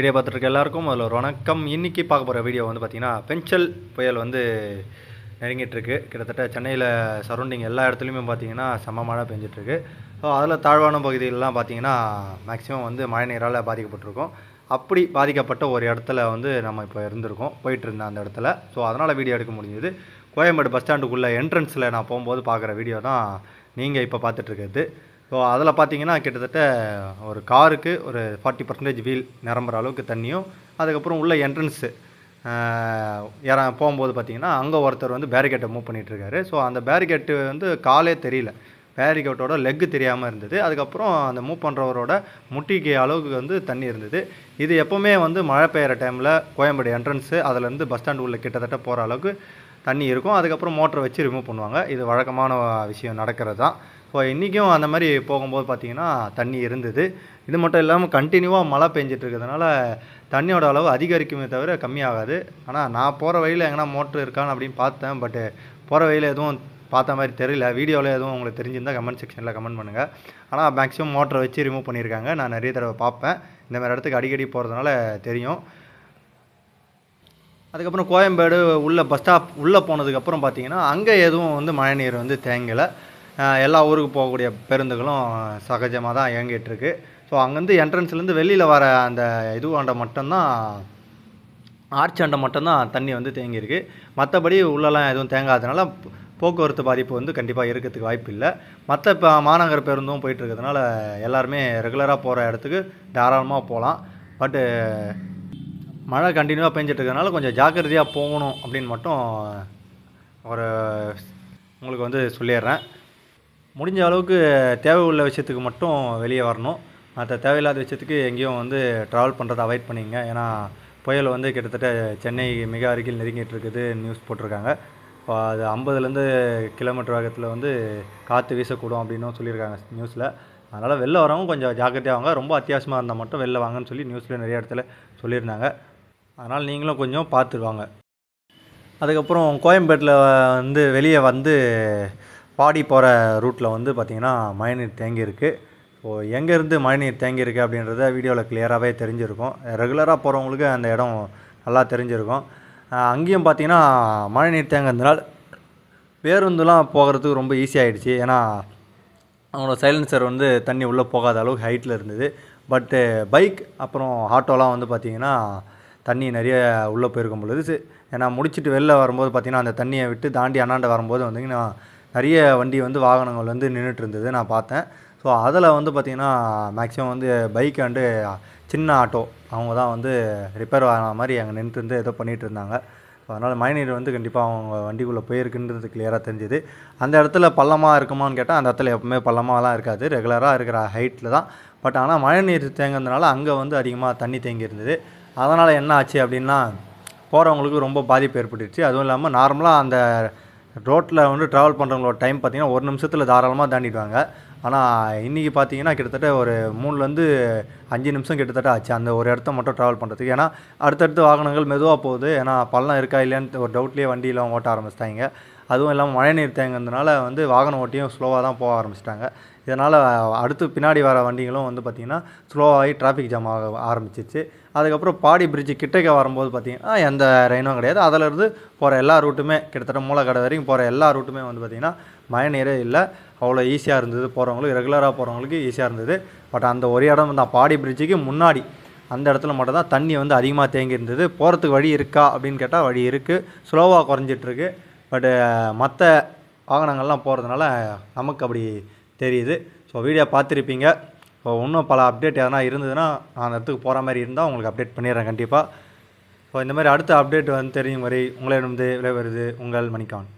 Video பார்த்துட்டு எல்லாருக்கும் அதில் ஒரு வணக்கம். இன்றைக்கி பார்க்க போகிற வீடியோ வந்து பார்த்திங்கன்னா பெஞ்சல் புயல் வந்து நெருங்கிட்டுருக்கு கிட்டத்தட்ட சென்னையில் சரௌண்டிங் எல்லா இடத்துலையுமே பார்த்திங்கன்னா செம்ம மழை பெஞ்சிட்ருக்கு. ஸோ அதில் தாழ்வான பகுதிகளெலாம் பார்த்திங்கன்னா மேக்ஸிமம் வந்து மழை நீரால் பாதிக்கப்பட்டிருக்கும். அப்படி பாதிக்கப்பட்ட ஒரு இடத்துல வந்து நம்ம இப்போ இருந்திருக்கோம். போயிட்டு இருந்தேன் அந்த இடத்துல. ஸோ அதனால் வீடியோ எடுக்க முடிஞ்சது. கோயம்பேடு பஸ் ஸ்டாண்டுக்குள்ளே என்ட்ரன்ஸில் நான் போகும்போது பார்க்குற வீடியோ தான் நீங்கள் இப்போ பார்த்துட்ருக்கிறது. ஸோ அதில் பார்த்தீங்கன்னா கிட்டத்தட்ட ஒரு காருக்கு ஒரு ஃபார்ட்டி பர்சன்டேஜ் வீல் நிரம்புற அளவுக்கு தண்ணியும் அதுக்கப்புறம் உள்ள என்ட்ரன்ஸு யாரா போகும்போது பார்த்தீங்கன்னா அங்கே ஒருத்தர் வந்து பேரிகேட்டை மூவ் பண்ணிகிட்ருக்காரு ஸோ அந்த பேரிகேட்டு வந்து காலே தெரியல. பேரிகேட்டோட லெக்கு தெரியாமல் இருந்தது. அதுக்கப்புறம் அந்த மூவ் பண்ணுறவரோட முட்டிக்கு அளவுக்கு வந்து தண்ணி இருந்தது. இது எப்போவுமே வந்து மழை பெய்கிற டைமில் கோயம்பேடு என்ட்ரன்ஸு அதுலேருந்து பஸ் ஸ்டாண்டு உள்ள கிட்டத்தட்ட போகிற அளவுக்கு தண்ணி இருக்கும். அதுக்கப்புறம் மோட்டரை வச்சு ரிமூவ் பண்ணுவாங்க. இது வழக்கமான விஷயம் நடக்கிறது தான். ஸோ இன்றைக்கும் அந்த மாதிரி போகும்போது பார்த்தீங்கன்னா தண்ணி இருந்தது. இது மட்டும் இல்லாமல் கண்டினியூவாக மழை பெஞ்சிட்டு இருக்கிறதுனால தண்ணியோட அளவு அதிகரிக்குமே தவிர கம்மியாகாது. ஆனால் நான் போகிற வழியில் எங்கன்னா மோட்ரு இருக்கான்னு அப்படின்னு பார்த்தேன். பட்டு போகிற வழியில் எதுவும் பார்த்த மாதிரி தெரியல. வீடியோவில் எதுவும் உங்களுக்கு தெரிஞ்சிருந்தால் கமெண்ட் செக்ஷனில் கமெண்ட் பண்ணுங்கள் ஆனால் மேக்ஸிமம் மோட்டரை வச்சு ரிமூவ் பண்ணியிருக்காங்க. நான் நிறைய தடவை பார்ப்பேன். இந்த மாதிரி இடத்துக்கு அடிக்கடி போகிறதுனால தெரியும். அதுக்கப்புறம் கோயம்பேடு உள்ள பஸ் ஸ்டாப் உள்ளே போனதுக்கப்புறம் பார்த்தீங்கன்னா அங்கே எதுவும் வந்து மழைநீர் வந்து தேங்கலை. எல்லா ஊருக்கு போகக்கூடிய பேருந்துகளும் சகஜமாக தான் இயங்கிட்டு ஸோ அங்கேருந்து என்ட்ரன்ஸ்லேருந்து வெளியில் வர அந்த இதுவாண்ட மட்டும்தான் ஆர்ச்சாண்ட மட்டும்தான் தண்ணி வந்து தேங்கியிருக்கு. மற்றபடி உள்ளெல்லாம் எதுவும் தேங்காதனால போக்குவரத்து பாதிப்பு வந்து கண்டிப்பாக இருக்கிறதுக்கு வாய்ப்பு இல்லை. மற்ற இப்போ மாநகர பேருந்தும் போயிட்டு இருக்கிறதுனால எல்லாருமே ரெகுலராக போகிற இடத்துக்கு தாராளமாக போகலாம் பட்டு மழை கண்டினியூவாக பெஞ்சிட்டு இருக்கிறதுனால கொஞ்சம் ஜாக்கிரதையாக போகணும் அப்படின்னு மட்டும் ஒரு உங்களுக்கு வந்து சொல்லிடுறேன். முடிஞ்ச அளவுக்கு தேவை உள்ள விஷயத்துக்கு மட்டும் வெளியே வரணும். மற்ற தேவையில்லாத விஷயத்துக்கு எங்கேயும் வந்து ட்ராவல் பண்ணுறதை அவாய்ட் பண்ணிங்க ஏன்னா புயல் வந்து கிட்டத்தட்ட சென்னை மிக அருகில் நெருங்கிட்டு இருக்குது நியூஸ் போட்டிருக்காங்க. இப்போ அது ஐம்பதுலேருந்து கிலோமீட்டர் வேகத்தில் வந்து காற்று வீசக்கூடும் அப்படின்னும் சொல்லியிருக்காங்க நியூஸில் அதனால் வெளில வரவங்க கொஞ்சம் ஜாக்கிரதையாக வாங்க. ரொம்ப அத்தியாவசியமாக இருந்தால் மட்டும் வெளில வாங்கன்னு சொல்லி நியூஸில் நிறைய இடத்துல சொல்லியிருந்தாங்க. அதனால் நீங்களும் கொஞ்சம் பார்த்துருவாங்க. அதுக்கப்புறம் கோயம்பேட்டில் வந்து வெளியே வந்து பாடி போகிற ரூட்டில் வந்து பார்த்திங்கன்னா மழைநீர் தேங்கியிருக்கு. ஸோ எங்கேருந்து மழைநீர் தேங்கியிருக்கு அப்படின்றத வீடியோவில் கிளியராகவே தெரிஞ்சிருக்கும். ரெகுலராக போகிறவங்களுக்கு அந்த இடம் நல்லா தெரிஞ்சிருக்கும். அங்கேயும் பார்த்தீங்கன்னா மழைநீர் தேங்கிறதுனால பேருந்துலாம் போகிறதுக்கு ரொம்ப ஈஸியாகிடுச்சு ஏன்னா அவங்களோட சைலன்சர் வந்து தண்ணி உள்ளே போகாத அளவுக்கு ஹைட்டில் இருந்தது. பட்டு பைக் அப்புறம் ஆட்டோலாம் வந்து பார்த்திங்கன்னா தண்ணி நிறைய உள்ளே போயிருக்கும் பொழுது சி- ஏன்னா முடிச்சுட்டு வெளில வரும்போது பார்த்திங்கன்னா அந்த தண்ணியை விட்டு தாண்டி அண்ணாண்ட வரும்போது வந்தீங்கன்னா நிறைய வண்டி வந்து வாகனங்கள் வந்து நின்றுட்டு இருந்தது நான் பார்த்தேன். ஸோ அதில் வந்து பார்த்திங்கன்னா மேக்ஸிமம் வந்து பைக் அண்டு சின்ன ஆட்டோ அவங்க தான் வந்து ரிப்பேர் ஆன மாதிரி அங்கே நின்றுட்டு ஏதோ பண்ணிகிட்டு இருந்தாங்க. ஸோ அதனால் மழைநீர் வந்து கண்டிப்பாக அவங்க வண்டிக்குள்ளே போயிருக்குன்றது கிளியராக தெரிஞ்சுது. அந்த இடத்துல பள்ளமாக இருக்குமான்னு கேட்டால் அந்த இடத்துல எப்பவுமே பள்ளமாலாம் இருக்காது. ரெகுலராக இருக்கிற ஹைட்டில் தான். பட் ஆனால் மழைநீர் தேங்கினதுனால அங்கே வந்து அதிகமாக தண்ணி தேங்கி இருந்தது அதனால் என்ன ஆச்சு அப்படின்னா போகிறவங்களுக்கு ரொம்ப பாதிப்பு ஏற்பட்டுருச்சு. அதுவும் இல்லாமல் நார்மலாக அந்த ரோட்டில் வந்து ட்ராவல் பண்ணுறவங்களோட டைம் பார்த்திங்கன்னா ஒரு நிமிஷத்தில் தாராளமாக தாண்டிடுவாங்க. ஆனால் இன்றைக்கி பார்த்தீங்கன்னா கிட்டத்தட்ட ஒரு மூணுலேருந்து அஞ்சு நிமிஷம் கிட்டத்தட்ட ஆச்சு. அந்த ஒரு இடத்த மட்டும் ட்ராவல் பண்ணுறதுக்கு ஏன்னா அடுத்தடுத்து வாகனங்கள் மெதுவாக போகுது. ஏன்னா பள்ளம் இருக்கா இல்லையான்னு ஒரு டவுட்லேயே வண்டியெலாம் ஓட்ட ஆரம்பிச்சிட்டாங்க. அதுவும் இல்லாமல் மழை நீர் தேங்கினதுனால வந்து வாகன ஓட்டியும் ஸ்லோவாக தான் போக ஆரம்பிச்சிட்டாங்க. இதனால் அடுத்து பின்னாடி வர வண்டிகளும் வந்து பார்த்திங்கன்னா ஸ்லோவாகி டிராஃபிக் ஜாம் ஆக ஆரம்பிச்சிச்சு. அதுக்கப்புறம் பாடி பிரிட்ஜு கிட்டக்க வரும்போது பார்த்திங்கன்னா எந்த ரெயினும் கிடையாது. அதிலிருந்து போகிற எல்லா ரூட்டுமே கிட்டத்தட்ட மூலக்கடை வரைக்கும் போகிற எல்லா ரூட்டுமே வந்து பார்த்திங்கன்னா மழைநீரே இல்லை. அவ்வளோ ஈஸியாக இருந்தது. போகிறவங்களுக்கு ரெகுலராக போகிறவங்களுக்கு ஈஸியாக இருந்தது. பட் அந்த ஒரு இடம் தான் பாடி பிரிட்ஜுக்கு முன்னாடி. அந்த இடத்துல மட்டும் தான் தண்ணி வந்து அதிகமாக தேங்கி இருந்தது போகிறதுக்கு வழி இருக்கா அப்படின்னு கேட்டால் வழி இருக்குது ஸ்லோவாக குறைஞ்சிட்ருக்கு பட்டு மற்ற வாகனங்கள்லாம் போகிறதுனால நமக்கு அப்படி தெரியுது. ஸோ வீடியோ பார்த்துருப்பீங்க. ஸோ இன்னும் பல அப்டேட் எதனா இருந்ததுன்னா நான் அந்த இடத்துக்கு போகிற மாதிரி இருந்தால் உங்களுக்கு அப்டேட் பண்ணிடுறேன் கண்டிப்பாக ஸோ இந்த மாதிரி அடுத்த அப்டேட் வந்து தெரியும் வரை உங்களிடம் விளைவருது உங்கள் மணிக்கான்.